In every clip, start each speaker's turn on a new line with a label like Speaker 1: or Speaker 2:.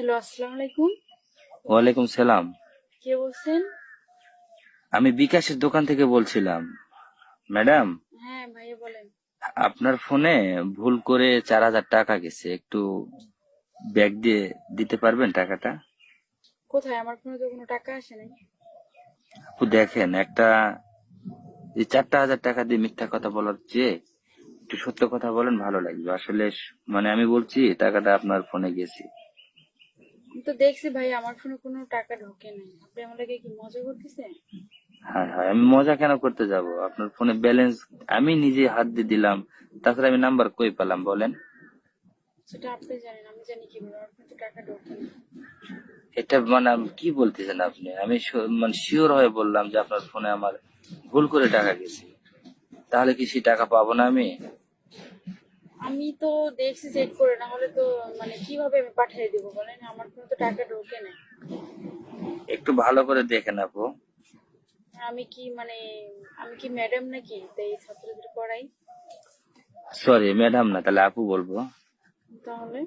Speaker 1: Hello আসসালামু আলাইকুম।
Speaker 2: ওয়ালাইকুম সালাম।
Speaker 1: কে বলছেন?
Speaker 2: আমি বিকাশের দোকান থেকে বলছিলাম। ম্যাডাম?
Speaker 1: হ্যাঁ ভাইয়া বলেন।
Speaker 2: আপনার ফোনে ভুল করে চার হাজার টাকা গেছে। একটু ব্যাগ দিয়ে দিতে পারবেন টাকাটা?
Speaker 1: কোথায়? আমার ফোনে তো কোনো টাকা আসে নাই।
Speaker 2: আপু দেখেন একটা এই চারটা হাজার টাকা দিয়ে মিথ্যা কথা বলার চেয়ে একটু সত্য কথা বলেন ভালো লাগবে। আসলে মানে আমি বলছি টাকাটা আপনার ফোনে গেছে।
Speaker 1: তো দেখছি ভাই আমার ফোনে কোনো টাকা ঢোকে নাই। আপনি আমার কি মজা করতেছেন?
Speaker 2: হ্যাঁ হ্যাঁ আমি মজা কেন করতে যাব? আপনার ফোনে ব্যালেন্স আমি নিজে হাত দিয়ে দিলাম তাছাড়া আমি নাম্বার কই পেলাম বলেন?
Speaker 1: সেটা আপনি জানেন আমি জানি কীভাবে আমার টাকা ঢোকে না
Speaker 2: এটা মানে কি বলতেছেন আপনি? আমি মানে শিওর হয়ে বললাম যে আপনার ফোনে আমার ভুল করে টাকা গেছে। তাহলে কি সেই টাকা পাবো না আমি?
Speaker 1: আমি তো দেখছি চেক করে না হলে তো মানে কীভাবে আমি পাঠিয়ে দিব বলেন? আমার ফোনে তো টাকা ঢোকে না
Speaker 2: একটু ভালো করে দেখেন আপু
Speaker 1: আমি কি মানে আমি কি ম্যাডাম নাকি? তাই ছাত্রদের পড়াই।
Speaker 2: সরি ম্যাডাম না তাহলে আপু বলব।
Speaker 1: তাহলে?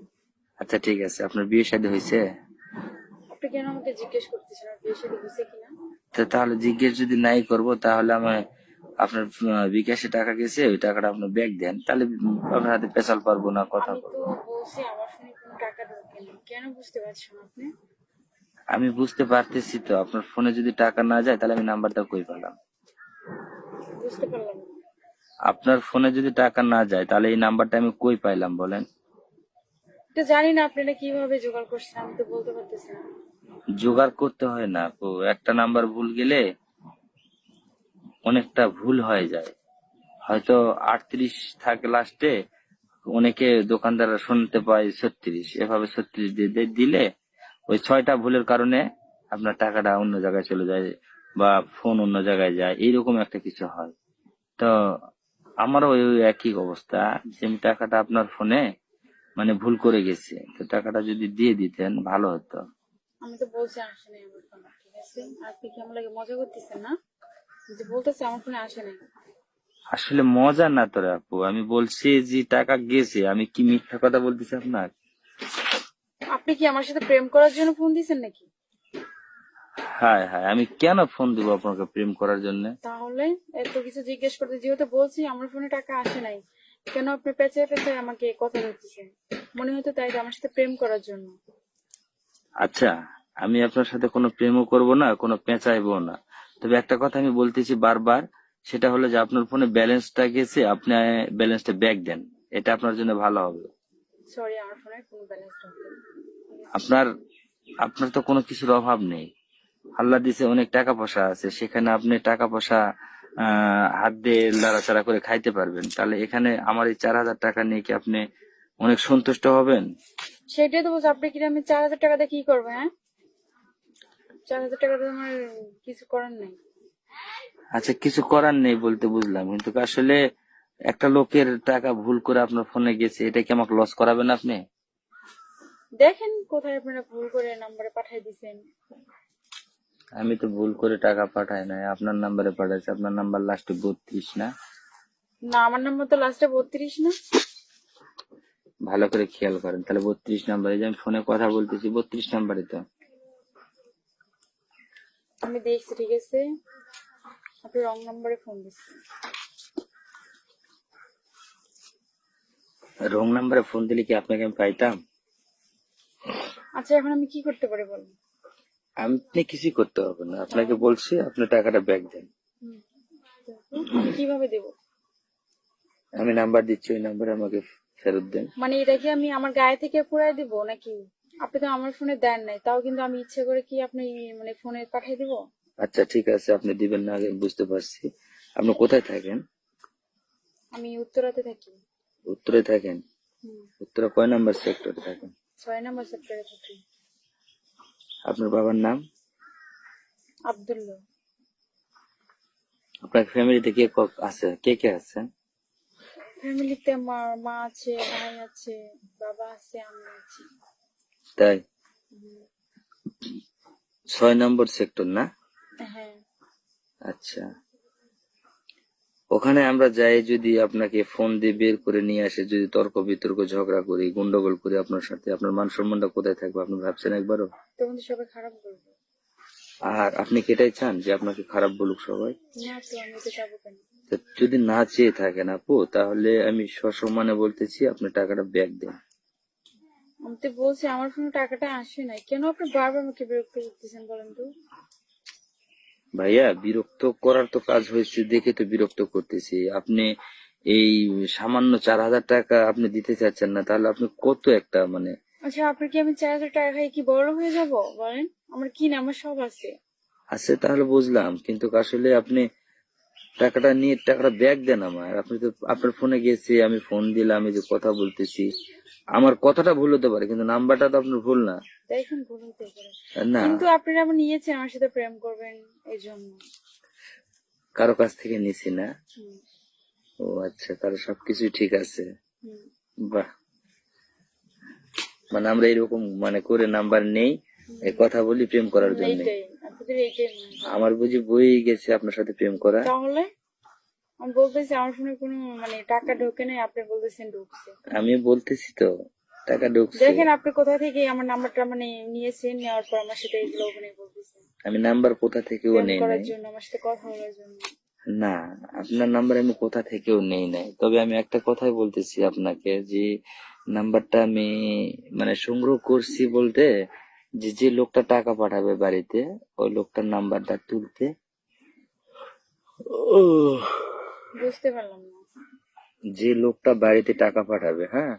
Speaker 2: আচ্ছা ঠিক আছে। আপনার বিয়ে শাদী হয়েছে?
Speaker 1: আপনি কেন আমাকে জিজ্ঞেস করতেছেন? আর বিয়ে শাদী হয়েছে কিনা?
Speaker 2: তাহলে জিজ্ঞেস যদি নাই করব তাহলে আমি আপনার বিকাশে টাকা গেছে ওই টাকাটা আপনার ব্যাগ দেন তাহলে আপনার হাতে পেশাল পারব না কথা বলব।
Speaker 1: তো কোনো বুঝতে পারছেন আপনি?
Speaker 2: আমি বুঝতে পারতেছি তো আপনার ফোনে যদি টাকা না যায় তাহলে আমি নাম্বারটা কই পেলাম?
Speaker 1: বুঝতে পারলাম
Speaker 2: আপনার ফোনে যদি টাকা না যায় তাহলে এই নাম্বারটা আমি কই পাইলাম বলেন?
Speaker 1: এটা জানি না আপনারা কীভাবে জোগাড় করছেন আমি তো বলতে পারতেছি না।
Speaker 2: জোগাড় করতে হয় না একটা নাম্বার ভুল গেলে অনেকটা ভুল হয়ে যায়। হয়তো আটত্রিশ থাকে লাস্টে অনেকে দোকানদাররা শুনতে পায় ছত্রিশ। এভাবে ছত্রিশ দিয়ে দিলে ওই ছয়টা ভুলের কারণে আপনার টাকাটা অন্য জায়গায় চলে যায় বা ফোন অন্য জায়গায় যায়, এইরকম একটা কিছু হয়। তো আমারও ওই একই অবস্থা, যে টাকাটা আপনার ফোনে মানে ভুল করে গেছে, তো টাকাটা যদি দিয়ে দিতেন ভালো হতো।
Speaker 1: আমি তো বলছি আসে নাই ঠিক আছে? আপনি কি আমার লাগে মজা করতেছেন না? আমি তো আমার ফোনে আসে নাই।
Speaker 2: আসলে মজা না তোরে আপু আমি বলছি যে টাকা গেছে আমি কি মিথ্যা কথা বলতেছি আপনার?
Speaker 1: আপনি কি আমার সাথে প্রেম করার জন্য ফোন দিয়েছেন নাকি?
Speaker 2: হ্যাঁ হ্যাঁ আমি কেন ফোন দিব আপনাকে প্রেম করার জন্য?
Speaker 1: তাহলে এত কিছু জিজ্ঞেস করতে যেহেতু বলছি আমার ফোনে টাকা আসে নাই কেন আপনি পেঁচে পেঁচে আমাকে কথা দিচ্ছেন মনে হতো তাই তো আমার সাথে প্রেম করার জন্য।
Speaker 2: আচ্ছা আমি আপনার সাথে কোনো প্রেমও করব না কোনো পেঁচাইবো না। তবে একটা কথা আমি বলতেছি বারবার সেটা হলো যে আপনার ফোনে ব্যালেন্সটা গেছে আপনি ব্যালেন্সটা ব্যাক দেন। এটা আপনার জন্য ভালো হবে।
Speaker 1: সরি আমার ফোনে কোনো ব্যালেন্স
Speaker 2: আপনার আপনার তো কোনো কিছুর অভাব নেই। আল্লাহ দিছে অনেক টাকা পয়সা আছে সেখানে আপনি টাকা পয়সা হাত দিয়ে লাড়াচাড়া করে খাইতে পারবেন। তাহলে এখানে আমার এই চার হাজার টাকা নিয়ে কি আপনি অনেক সন্তুষ্ট হবেন?
Speaker 1: সেটাই তো বলছি আপনি কিনা আমি চার হাজার টাকা দিয়ে কি করব হ্যাঁ? চার হাজার টাকা দিয়ে আমার কিছু করার নেই।
Speaker 2: আচ্ছা কিছু করার নেই বলতে বুঝলাম। কিন্তু আসলে একটা লোকের টাকা ভুল করে আপনার ফোনে গেছে এটা কি আমাকে লস করাবেন আপনি?
Speaker 1: দেখেন কোথায় আপনারা ভুল করে নাম্বারে পাঠিয়ে দিছেন।
Speaker 2: আমি তো ভুল করে টাকা পাঠাই নাই আপনার নাম্বারে পাঠাইছি। আপনার নাম্বার লাস্টে বত্রিশ না?
Speaker 1: না আমার নাম্বার তো লাস্টে বত্রিশ না।
Speaker 2: ভালো করে খেয়াল করেন তাহলে বত্রিশ নাম্বারে যে আমি ফোনে কথা বলতেছি বত্রিশ নাম্বারে তো।
Speaker 1: আমি দেখছি ঠিক আছে? আপনি রং নাম্বারে ফোন দিচ্ছেন।
Speaker 2: রং নাম্বারে ফোন দিলে কি আপনাকে আমি পাইতাম?
Speaker 1: আচ্ছা এখন আমি কি করতে পারি বলুন?
Speaker 2: আপনি কিছু করতে হবে না। আপনাকে বলছি আপনি টাকাটা ব্যাক দেন।
Speaker 1: কীভাবে দেব?
Speaker 2: আমি নাম্বার দিচ্ছি ওই নাম্বারে আমাকে ফেরত দেন।
Speaker 1: মানে এটা কি আমি আমার গায়ে থেকে পুরাই দিব নাকি? আপনি তো আমার ফোনে দেন নাই তাও কিন্তু আমি ইচ্ছে করে কি আপনি মানে ফোনে পাঠিয়ে দিব?
Speaker 2: আচ্ছা ঠিক আছে আপনি দিবেন না আগে বুঝতে পারছি। আপনি কোথায় থাকেন?
Speaker 1: আমি উত্তরাতে থাকি।
Speaker 2: উত্তরে থাকেন? উত্তরা কয় নাম্বার সেক্টরে থাকেন?
Speaker 1: ছয় নম্বর সেক্টরে থাকি।
Speaker 2: আপনার বাবার নাম?
Speaker 1: আব্দুল্লাহ।
Speaker 2: আপনার ফ্যামিলিতে কে ক- আছে কে কে আছেন?
Speaker 1: ফ্যামিলিতে আমার মা আছে ভাই আছে বাবা আছে আমি আছি।
Speaker 2: তাই? ছয় নম্বর সেক্টর না?
Speaker 1: হ্যাঁ।
Speaker 2: আচ্ছা। ওখানে আমরা যাই যদি আপনাকে ফোন দিয়ে বের করে নিয়ে আসে যদি তর্ক বিতর্ক ঝগড়া করি গন্ডগোল করি আপনার সাথে আপনার মান সম্মানটা কোথায় থাকবে আপনি ভাবছেন একবারও?
Speaker 1: সবাই খারাপ বলবে।
Speaker 2: আর আপনি কি এটাই চান যে আপনাকে খারাপ বলুক সবাই? যদি না চেয়ে থাকেন আপু তাহলে আমি সসম্মানে বলতেছি আপনি টাকাটা ব্যাক দেন।
Speaker 1: আমি তো বলছি আমার ফোনে টাকাটা আসে নাই। কেন আপনি বারবার আমাকে বিরক্ত করতেছেন বলেন তো?
Speaker 2: ভাইয়া বিরক্ত করার তো কাজ হয়েছে দেখে তো বিরক্ত করতেছি। আপনি এই সামান্য চার হাজার টাকা আপনি দিতে চাচ্ছেন না তাহলে আপনি কত একটা মানে
Speaker 1: আচ্ছা আপনার কি আমি চার হাজার টাকা খাই কি বড় হয়ে যাব? বলেন আমার কি না আমার সব আছে।
Speaker 2: আছে তাহলে বুঝলাম কিন্তু আসলে আপনি টাকাটা নিয়ে টাকাটা ব্যাক দেন আমার আপনি তো আপনার ফোনে গেছে আমি ফোন দিলাম এই যে কথা বলতেছি। আমার কথাটা ভুল হতে পারে কিন্তু নাম্বারটা তো আপনার ভুল না।
Speaker 1: দেখুন ভুল হতে পারে।
Speaker 2: না।
Speaker 1: কিন্তু আপনারা আমার নিয়েছেন আমার সাথে প্রেম করবেন এই জন্য।
Speaker 2: কারও কাছ থেকে নিছি না? ও আচ্ছা তাহলে সবকিছুই ঠিক আছে। বাহ। মানে আমরা এরকম মানে করে নাম্বার নেই কথা বলি প্রেম করার জন্য। আমার বুঝি বই গেছে আপনার সাথে প্রেম করা।
Speaker 1: তাহলে? আমি বলতেছি আমার ফোনে কোনো মানে টাকা ঢোকে নাই আপনি বলতেছেন ঢুকছে।
Speaker 2: আমি বলতেছি তো টাকা ঢুকছে।
Speaker 1: দেখেন আপনি কোথা থেকে আমার নাম্বারটা মানে নিয়েছেন নেওয়ার পর আমার সাথে এগুলো মানে বলতেছেন।
Speaker 2: আমি নাম্বার কোথা থেকেও নেই
Speaker 1: করার জন্য আমার সাথে কথা বলার জন্য।
Speaker 2: না আপনার নাম্বার আমি কোথা থেকেও নেই নাই। তবে আমি একটা কথাই বলতেছি আপনাকে যে নাম্বারটা আমি মানে সংগ্রহ করছি বলতে যে যে লোকটা টাকা পাঠাবে বাড়িতে ওই লোকটার নাম্বারটা তুলতে। ও।
Speaker 1: বুঝতে পারলাম না।
Speaker 2: যে লোকটা বাড়িতে টাকা পাঠাবে হ্যাঁ?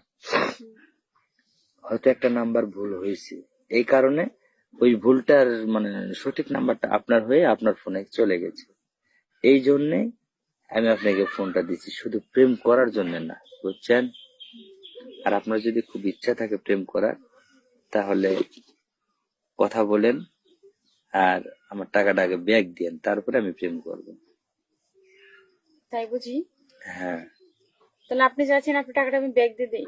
Speaker 2: হয়তো একটা নাম্বার ভুল হয়েছে। এই কারণে ওই ভুলটার মানে সঠিক নাম্বারটা আপনার হয়ে আপনার ফোনে চলে গেছে। এই জন্যে আমি আপনাকে ফোনটা দিচ্ছি। শুধু প্রেম করার জন্য না বুঝছেন? আর আপনার যদি খুব ইচ্ছা থাকে প্রেম করার তাহলে কথা বলেন আর আমার টাকাটা আগে ব্যাগ দেন তারপরে আমি প্রেম করব।
Speaker 1: তাই বুঝি?
Speaker 2: হ্যাঁ।
Speaker 1: তাহলে আপনি যাচ্ছেন আপনি টাকাটা আমি ব্যাগ দিয়ে দিই।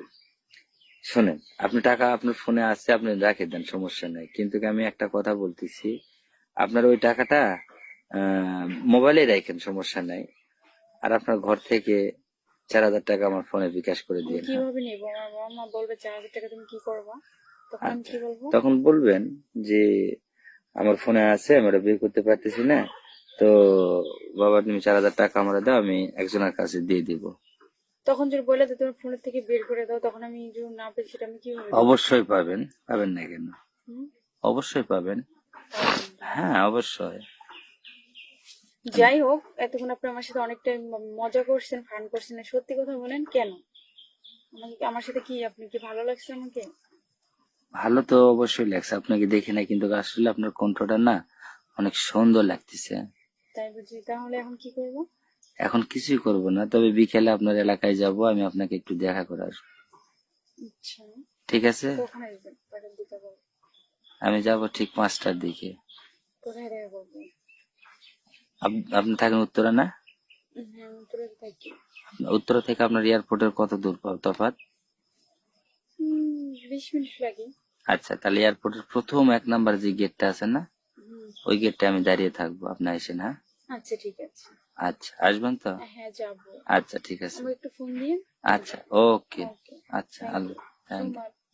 Speaker 2: শোনেন আপনি টাকা আপনার ফোনে আছে আপনি রেখে দেন সমস্যা নাই। কিন্তু আমি একটা কথা বলতেছি আপনার ওই টাকাটা মোবাইলে রাখেন সমস্যা নাই। আর আপনার ঘর থেকে চার হাজার টাকা আমার ফোনে বিকাশ করে দিয়ে
Speaker 1: কীভাবে নিব? আমার মা বলবে চার হাজার টাকা তুমি কি করবা? তখন কি বলব?
Speaker 2: তখন বলবেন যে আমার ফোনে আছে আমি ওটা বের করতে পারতেছি না। তো বাবা তুমি চার হাজার টাকা আমার দাও আমি একজনের কাছে দিয়ে দিব।
Speaker 1: তখন যদি বলে তোমার ফোনের থেকে বের করে দাও তখন আমি যদি না পেয়ে সেটা আমি দেবো?
Speaker 2: অবশ্যই পাবেন। পাবেন না কেন? অবশ্যই পাবেন। হ্যাঁ অবশ্যই।
Speaker 1: যাই হোক এতক্ষণ আপনি আমার সাথে অনেকটা মজা করছেন ফান করছেন। সত্যি কথা বলেন কেন? আমার সাথে কি আপনি কি ভালো লাগছে আমাকে?
Speaker 2: ভালো তো অবশ্যই লাগছে। আপনাকে দেখে না কিন্তু আসলে আপনার কণ্ঠটা না অনেক সুন্দর লাগতেছে।
Speaker 1: তাই বুঝি তাহলে এখন কি করব?
Speaker 2: এখন কিছুই করব না তবে বিকেলে আপনার এলাকায় যাব আমি আপনাকে একটু দেখা করে আসব।
Speaker 1: আচ্ছা।
Speaker 2: ঠিক আছে? আমি যাব ঠিক পাঁচটার দিকে। আপনি থাকেন উত্তরা না?
Speaker 1: হ্যাঁ
Speaker 2: উত্তরা থেকে আপনার এয়ারপোর্টের কত দূর
Speaker 1: হুম, বিশ মিনিট লাগে।
Speaker 2: আচ্ছা তাহলে এয়ারপোর্টের প্রথম এক নাম্বার যে গেটটা আছে না ওই গেটটা আমি দাঁড়িয়ে থাকব আপনি আসেন হ্যাঁ?
Speaker 1: আচ্ছা ঠিক আছে।
Speaker 2: আচ্ছা আসবেন তো?
Speaker 1: হ্যাঁ যাব।
Speaker 2: আচ্ছা ঠিক আছে।
Speaker 1: আমাকে একটু ফোন দিন।
Speaker 2: আচ্ছা ওকে আচ্ছা আল্লাহ। Thank
Speaker 1: much.